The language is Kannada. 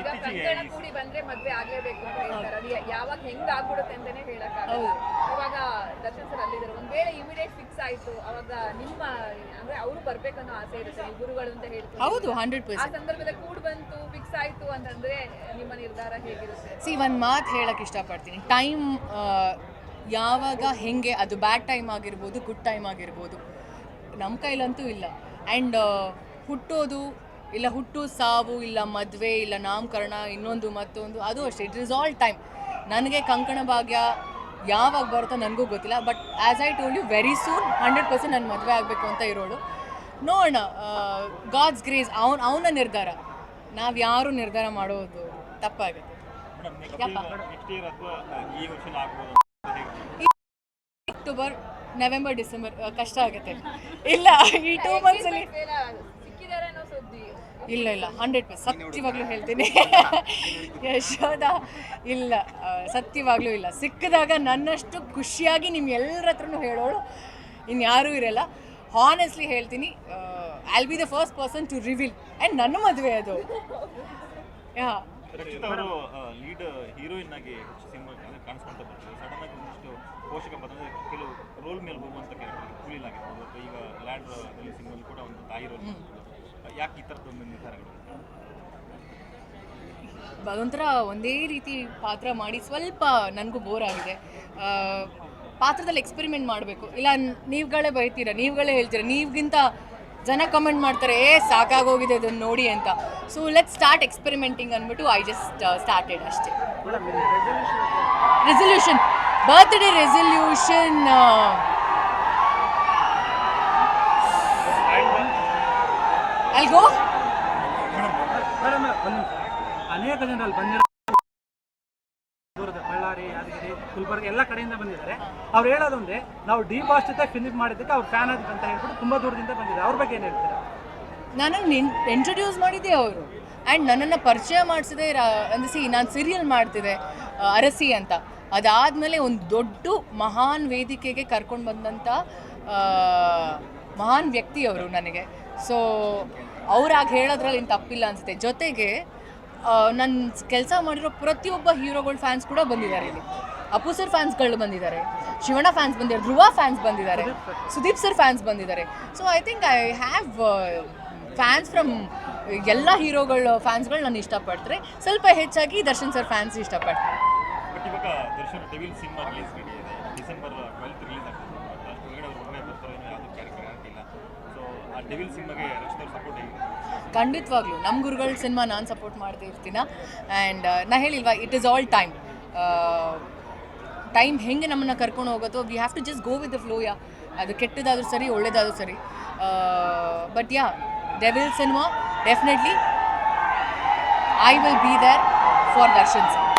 ಈಗ ಕಂಕಣ ಕೂಡಿ ಬಂದ್ರೆ ಮದ್ವೆ ಆಗ್ಲೇಬೇಕು ಅಂತ ಹೇಳ್ತಾರೆ. ಅದು ಯಾವಾಗ ಹೆಂಗ್ ಆಗ್ಬಿಡುತ್ತೆ ಅಂತಾನೆ ಹೇಳಕ್ಕಾಗಲ್ಲ. ಇವಾಗ ದರ್ಶನ್ ಸರ್ ಅಲ್ಲಿದ್ದಾರೆ. ಒಂದ್ ವೇಳೆ ಇಮಿಡಿಯೇಟ್ ಫಿಕ್ಸ್ ಆಯ್ತು ಅವಾಗ ನಿಮ್ಮ ಅಂದ್ರೆ ಅವರು ಬರ್ಬೇಕನ್ನೋ ಆಸೆ ಇರುತ್ತೆ. ನೀವು ಗುರುಗಳು ಅಂತ ಹೇಳ್ತಾರೆ ಹೌದು ಹಂಡ್ರೆಡ್ ಆ ಪರ್ಸೆಂಟ್ ಸಂದರ್ಭದಲ್ಲಿ ಕೂಡ್ ಬಂತು ಫಿಕ್ಸ್ ಆಯ್ತು ಅಂತಂದ್ರೆ ನಿಮ್ಮ ನಿರ್ಧಾರ ಹೇಗಿರುತ್ತೆ? ಸಿ ಒಂದು ಮಾತು ಹೇಳಕ್ಕೆ ಇಷ್ಟಪಡ್ತೀನಿ. ಟೈಮ್ ಯಾವಾಗ ಹೆಂಗೆ ಅದು ಬ್ಯಾಡ್ ಟೈಮ್ ಆಗಿರ್ಬೋದು ಗುಡ್ ಟೈಮ್ ಆಗಿರ್ಬೋದು ನಮ್ಮ ಕೈಲಂತೂ ಇಲ್ಲ. ಆ್ಯಂಡ್ ಹುಟ್ಟೋದು ಇಲ್ಲ ಹುಟ್ಟು ಸಾವು ಇಲ್ಲ ಮದುವೆ ಇಲ್ಲ ನಾಮಕರಣ ಇನ್ನೊಂದು ಮತ್ತೊಂದು ಅದು ಅಷ್ಟೇ. ಇಟ್ ಇಸ್ ಆಲ್ ಟೈಮ್ ನನಗೆ ಕಂಕಣ ಭಾಗ್ಯ ಯಾವಾಗ ಬರುತ್ತೋ ನನಗೂ ಗೊತ್ತಿಲ್ಲ but as I told you very soon hundred percent ನಾನು ಮದುವೆ ಆಗಬೇಕು ಅಂತ ಇರೋಳು. ನೋಡೋಣ ಗಾಡ್ಸ್ ಗ್ರೇಸ್ ಅವ್ನು ಅವನ ನಿರ್ಧಾರ. ನಾವು ಯಾರು ನಿರ್ಧಾರ ಮಾಡೋದು ತಪ್ಪಾಗುತ್ತೆ. ಅಕ್ಟೋಬರ್ ನವೆಂಬರ್ ಡಿಸೆಂಬರ್ ಕಷ್ಟ ಆಗುತ್ತೆ. ಇಲ್ಲ ಈ ಟೂ ಮಂತ್ಸಲ್ಲಿ ಅನ್ನೋ ಸುದ್ದಿ? ಇಲ್ಲ ಇಲ್ಲ ಹಂಡ್ರೆಡ್ ಪರ್ಸೆಂಟ್ ಸತ್ಯವಾಗ್ಲೂ ಹೇಳ್ತೀನಿ. ಯಶೋದ ಇಲ್ಲ ಸತ್ಯವಾಗ್ಲೂ ಇಲ್ಲ. ಸಿಕ್ಕಿದಾಗ ನನ್ನಷ್ಟು ಖುಷಿಯಾಗಿ ನಿಮ್ಮ ಎಲ್ಲರ ಹತ್ರನು ಹೇಳೋಳು. ಇನ್ಯಾರೂ ಇರಲ್ಲ. ಹಾನೆಸ್ಟ್ಲಿ ಹೇಳ್ತೀನಿ I'll be the first person to reveal and ನನ್ನ ಮದುವೆ ಅದು. ಯಾ. ರಕ್ಷಿತ್ ಅವರು ಲೀಡ್ ಹೀರೋಯಿನ್ ಆಗಿ ಸಿನಿಮಾ ಕಾಣಿಸ್ಕೊಂತ ಬರ್ತಾರೆ ಸಡನ್ ಆಗಿ ಒಂದಿಷ್ಟು ಪೋಷಕ ಬಂದ್ರೆ ಕೆಲವು ರೋಲ್ ಮೇಲೆ ಹೋಗುವಂತ ಕ್ಯಾರೆಕ್ಟರ್ ಕೂಲಿಲ್ ಆಗಿರ್ಬೋದು. ಅಥವಾ ಈಗ ಲ್ಯಾಂಡ್ ಸಿನಿಮಾದಲ್ಲಿ ಕೂಡ ಒಂದು ತಾಯಿ ರೋಲ್ ಯಾಕೆ ಈ ನಿರ್ಧಾರಗಳು? ಅದೊಂಥರ ಒಂದೇ ರೀತಿ ಪಾತ್ರ ಮಾಡಿ ಸ್ವಲ್ಪ ನನಗೂ ಬೋರ್ ಆಗಿದೆ. ಪಾತ್ರದಲ್ಲಿ ಎಕ್ಸ್ಪೆರಿಮೆಂಟ್ ಮಾಡಬೇಕು. ಇಲ್ಲ ನೀವುಗಳೇ ಬೈತೀರಾ ನೀವುಗಳೇ ಹೇಳ್ತೀರಾ ನೀವ್ಗಿಂತ ಜನ ಕಮೆಂಟ್ ಮಾಡ್ತಾರೆ ಏ ಸಾಕಾಗೋಗಿದೆ ಅದನ್ನು ನೋಡಿ ಅಂತ. ಸೊ ಲೆಟ್ ಸ್ಟಾರ್ಟ್ ಎಕ್ಸ್ಪೆರಿಮೆಂಟಿಂಗ್ ಅಂದ್ಬಿಟ್ಟು ಐ ಜಸ್ಟ್ ಸ್ಟಾರ್ಟೆಡ್ ಅಷ್ಟೇ. ರೆಸಲ್ಯೂಷನ್ ಬರ್ತ್ಡೇ ರೆಸಲ್ಯೂಷನ್ ಅಲ್ಗೋ ಅನೇಕ ಜನರಲ್ಲಿ ಬಂದಿರೋ ಬಳ್ಳಾರಿ ಯಾದಗಿರಿ ಗುಲ್ಬರ್ಗ ಎಲ್ಲ ಕಡೆಯಿಂದ ಬಂದಿದ್ದಾರೆ. ಅವ್ರು ಹೇಳೋದಂದ್ರೆ ನಾವು ಡಿ ಬಾಸ್ ಜೊತೆ ಫಿನಿಶ್ ಮಾಡಿದ್ದಕ್ಕೆ ಅವ್ರು ಫ್ಯಾನ್ ಅಂತ ಹೇಳ್ಬಿಟ್ಟು ತುಂಬಾ ದೂರದಿಂದ ಬಂದಿದ್ದಾರೆ. ಅವ್ರ ಬಗ್ಗೆ ಏನು ಹೇಳ್ತೀರಾ? ನನ್ನನ್ನು ಇಂಟ್ರೊಡ್ಯೂಸ್ ಮಾಡಿದ್ದೆ ಅವರು. ಆ್ಯಂಡ್ ನನ್ನನ್ನು ಪರಿಚಯ ಮಾಡಿಸಿದೆ ಅಂದರೆ ಸಿ ನಾನು ಸೀರಿಯಲ್ ಮಾಡ್ತಿದ್ದೆ ಅರಸಿ ಅಂತ. ಅದಾದಮೇಲೆ ಒಂದು ದೊಡ್ಡ ಮಹಾನ್ ವೇದಿಕೆಗೆ ಕರ್ಕೊಂಡು ಬಂದಂಥ ಮಹಾನ್ ವ್ಯಕ್ತಿ ಅವರು ನನಗೆ. ಸೊ ಅವ್ರಾಗಿ ಹೇಳೋದ್ರಲ್ಲಿ ಏನು ತಪ್ಪಿಲ್ಲ ಅನಿಸುತ್ತೆ. ಜೊತೆಗೆ ನನ್ನ ಕೆಲಸ ಮಾಡಿರೋ ಪ್ರತಿಯೊಬ್ಬ ಹೀರೋಗಳ ಫ್ಯಾನ್ಸ್ ಕೂಡ ಬಂದಿದ್ದಾರೆ ಇಲ್ಲಿ. ಅಪ್ಪು ಸರ್ ಫ್ಯಾನ್ಸ್ಗಳು ಬಂದಿದ್ದಾರೆ. ಶಿವಣ್ಣ ಫ್ಯಾನ್ಸ್ ಬಂದಿದ್ದಾರೆ. ಧ್ರುವ ಫ್ಯಾನ್ಸ್ ಬಂದಿದ್ದಾರೆ. ಸುದೀಪ್ ಸರ್ ಫ್ಯಾನ್ಸ್ ಬಂದಿದ್ದಾರೆ. So I think I have fans from ಎಲ್ಲ ಹೀರೋಗಳ ಫ್ಯಾನ್ಸ್ಗಳು ನಾನು ಇಷ್ಟಪಡ್ತಾರೆ ಸ್ವಲ್ಪ ಹೆಚ್ಚಾಗಿ ದರ್ಶನ್ ಸರ್ ಫ್ಯಾನ್ಸ್ ಇಷ್ಟಪಡ್ತಾರೆ. ಖಂಡಿತವಾಗ್ಲೂ. ನಮ್ಮ ಗುರುಗಳ ಸಿನಿಮಾ ನಾನು ಸಪೋರ್ಟ್ ಮಾಡ್ತಾ ಇರ್ತೀನ. ಆ್ಯಂಡ್ ನಾ ಹೇಳಿಲ್ವಾ it is all time time ಹೆಂಗೆ ನಮ್ಮನ್ನು ಕರ್ಕೊಂಡು ಹೋಗುತ್ತೋ we have to just go with the flow yeah ಅದು ಕೆಟ್ಟದಾದ್ರೂ ಸರಿ, ಒಳ್ಳೇದಾದ್ರೂ ಸರಿ. But yeah devil cinema definitely I will be there for Darshan sir